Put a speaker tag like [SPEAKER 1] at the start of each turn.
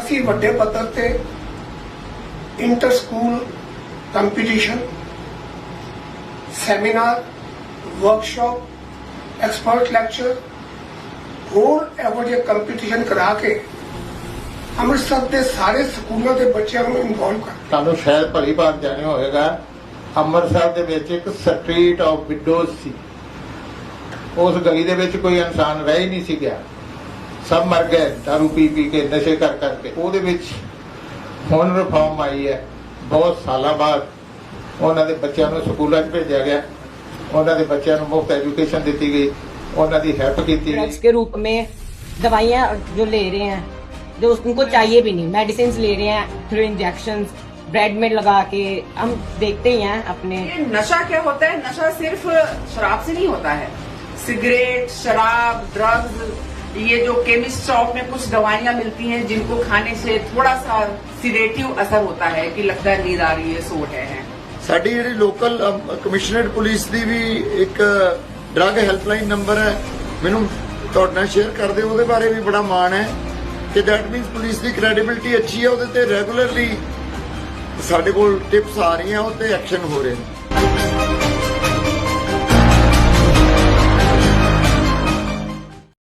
[SPEAKER 1] ਅਸੀਂ ਵੱਡੇ ਪੱਧਰ ਤੇ inter school competition seminar workshop expert lecture ਹੋਰ ਇਹੋ ਜਿਹੇ ਕੰਪੀਟੀਸ਼ਨ ਕਰਾ ਕੇ ਅੰਮ੍ਰਿਤਸਰ ਦੇ ਸਾਰੇ ਸਕੂਲਾਂ ਦੇ ਬੱਚਿਆਂ ਨੂੰ ਇਨਵੋਲਵ ਕਰ
[SPEAKER 2] ਤੁਹਾਨੂੰ ਸ਼ਾਇਦ ਭਲੀ ਬਾਤ ਜਾਣਿਆ ਹੋਵੇਗਾ, ਅੰਮ੍ਰਿਤਸਰ ਦੇ ਵਿੱਚ ਇੱਕ ਸਟਰੀਟ ਆਫ ਵਿਡੋਜ਼ ਸੀ। ਉਸ ਗਲੀ ਦੇ ਵਿੱਚ ਕੋਈ ਇਨਸਾਨ ਰਹਿ ਹੀ ਨਹੀਂ ਸੀ ਗਿਆ। ਸਭ ਮਰ ਗਏ ਦਾਰੂ ਪੀ ਪੀ ਕੇ ਨਸ਼ੇ ਕਰ ਕਰਕੇ ਉਹਦੇ ਵਿੱਚ ਹੁਣ ਰਿਫਾਰਮ ਆਈ ਹੈ ਬਹੁਤ ਸਾਲਾਂ ਬਾਅਦ ਉਹਨਾਂ ਦੇ ਬੱਚਿਆਂ ਨੂੰ ਸਕੂਲਾਂ 'ਚ ਭੇਜਿਆ ਗਿਆ ਉਹਨਾਂ ਦੇ ਬੱਚਿਆਂ ਨੂੰ ਮੁਫਤ ਐਜੂਕੇਸ਼ਨ ਦਿੱਤੀ ਗਈ ਉਹਨਾਂ ਦੀ ਹੈਲਪ ਕੀਤੀ
[SPEAKER 3] ड्रग्स
[SPEAKER 2] ਗਈ
[SPEAKER 3] के रूप में दवाइयाँ जो ले रहे हैं जो उनको चाहिए भी नहीं मेडिसिन ले रहे हैं थ्रू इंजेक्शन ब्रेड में लगा के हम देखते ही हैं अपने
[SPEAKER 4] ये नशा क्या होता है नशा सिर्फ शराब से नहीं होता है सिगरेट शराब ड्रग्स ये जो केमिस्ट शॉप में कुछ दवाइयां मिलती हैं जिनको खाने से थोड़ा सा सिरेटिव असर होता है कि लगता है नींद आ रही है सो रहे हैं
[SPEAKER 5] ਸਾਡੀ ਜਿਹੜੀ ਲੋਕਲ ਕਮਿਸ਼ਨਰੇਟ ਪੁਲਿਸ ਦੀ ਵੀ ਇੱਕ ਡਰੱਗ ਹੈਲਪਲਾਈਨ ਨੰਬਰ ਹੈ ਮੈਨੂੰ ਤੁਹਾਡੇ ਨਾਲ ਸ਼ੇਅਰ ਕਰ ਦਿਓ ਉਹਦੇ ਬਾਰੇ ਵੀ ਬੜਾ ਮਾਣ ਹੈ ਕਿ that means police the credibility ਅੱਛੀ ਹੈ ਉਹਦੇ ਤੇ ਰੈਗੂਲਰਲੀ ਸਾਡੇ ਕੋਲ ਟਿਪਸ ਆ ਰਹੀਆਂ ਉਹ ਤੇ ਐਕਸ਼ਨ ਹੋ ਰਹੇ ਨੇ